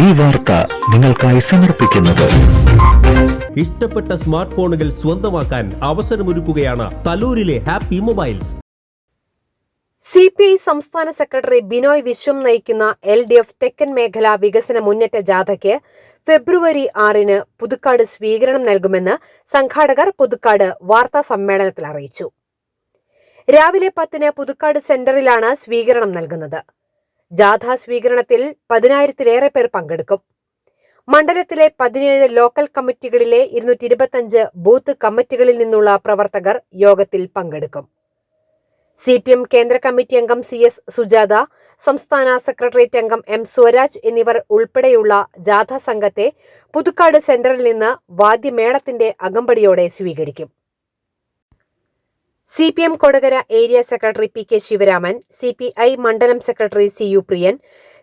ഈ വാർത്ത നിങ്ങൾക്കായി സമർപ്പിക്കുന്നത്. ഇഷ്ടപ്പെട്ട സ്മാർട്ട് ഫോണുകൾ സ്വന്തമാക്കാൻ അവസരമൊരുക്കുകയാണ് തലൂരിലെ happy mobiles. C P I സംസ്ഥാന സെക്രട്ടറി ബിനോയ് വിശ്വം നയിക്കുന്ന എൽ ഡി എഫ് തെക്കൻ മേഖല വികസന മുന്നേറ്റ ജാഥയ്ക്ക് ഫെബ്രുവരി ആറിന് പുതുക്കാട് സ്വീകരണം നൽകുമെന്ന് സംഘാടകർ പുതുക്കാട് വാർത്താ സമ്മേളനത്തിൽ അറിയിച്ചു. രാവിലെ പത്തിന് പുതുക്കാട് സെന്ററിലാണ് സ്വീകരണം നൽകുന്നത്. ജാഥ സ്വീകരണത്തിൽ പതിനായിരത്തിലേറെ പേർ പങ്കെടുക്കും. മണ്ഡലത്തിലെ പതിനേഴ് ലോക്കൽ കമ്മിറ്റികളിലെ ഇരുന്നൂറ്റി ഇരുപത്തഞ്ച് ബൂത്ത് കമ്മിറ്റികളിൽ നിന്നുള്ള പ്രവർത്തകർ യോഗത്തിൽ പങ്കെടുക്കും. സി പി എം കേന്ദ്ര കമ്മിറ്റി അംഗം സി എസ് സുജാത സംസ്ഥാന സെക്രട്ടേറിയറ്റ് അംഗം എം സ്വരാജ് എന്നിവർ ഉൾപ്പെടെയുള്ള ജാഥ സംഘത്തെ പുതുക്കാട് സെന്ററിൽ നിന്ന് വാദ്യമേളത്തിന്റെ അകമ്പടിയോടെ സ്വീകരിക്കും. C P M Kodakara area secretary P K Sivaraman C P I മണ്ഡലം secretary C U Priyan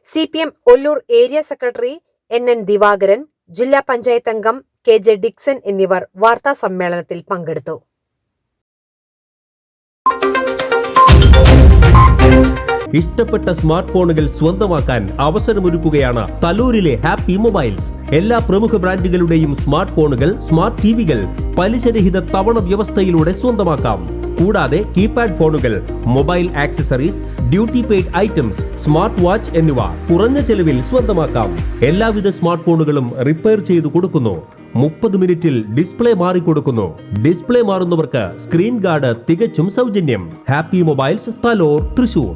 C P M Ollur area secretary N N Divakaran ജില്ലാ പഞ്ചായത്ത് അംഗം കെ ജെ ഡിക്സൺ എന്നിവർ വാർത്താ സമ്മേളനത്തിൽ പങ്കെടുത്തു. ഇഷ്ടപ്പെട്ട സ്മാർട്ട് ഫോണുകൾ സ്വന്തമാക്കാൻ അവസരമൊരുക്കുകയാണ് തലൂരിലെ ഹാപ്പി മൊബൈൽസ്. എല്ലാ പ്രമുഖ ബ്രാൻഡുകളുടെയും സ്മാർട്ട് ഫോണുകൾ സ്മാർട്ട് ടിവികൾ പലിശരഹിത തവണ വ്യവസ്ഥയിലൂടെ സ്വന്തമാക്കാം. കൂടാതെ കീപാഡ് ഫോണുകൾ mobile accessories duty paid items smart watch എന്നിവ കുറഞ്ഞ ചെലവിൽ സ്വന്തമാക്കാം. എല്ലാവിധ സ്മാർട്ട് ഫോണുകളും റിപ്പയർ ചെയ്തു കൊടുക്കുന്നു. മുപ്പത് മിനിറ്റിൽ ഡിസ്പ്ലേ മാറിക്കൊടുക്കുന്നു ഡിസ്പ്ലേ മാറുന്നവർക്ക് സ്ക്രീൻ ഗാർഡ് തികച്ചും സൗജന്യം. Happy mobiles Thalore Thrissur.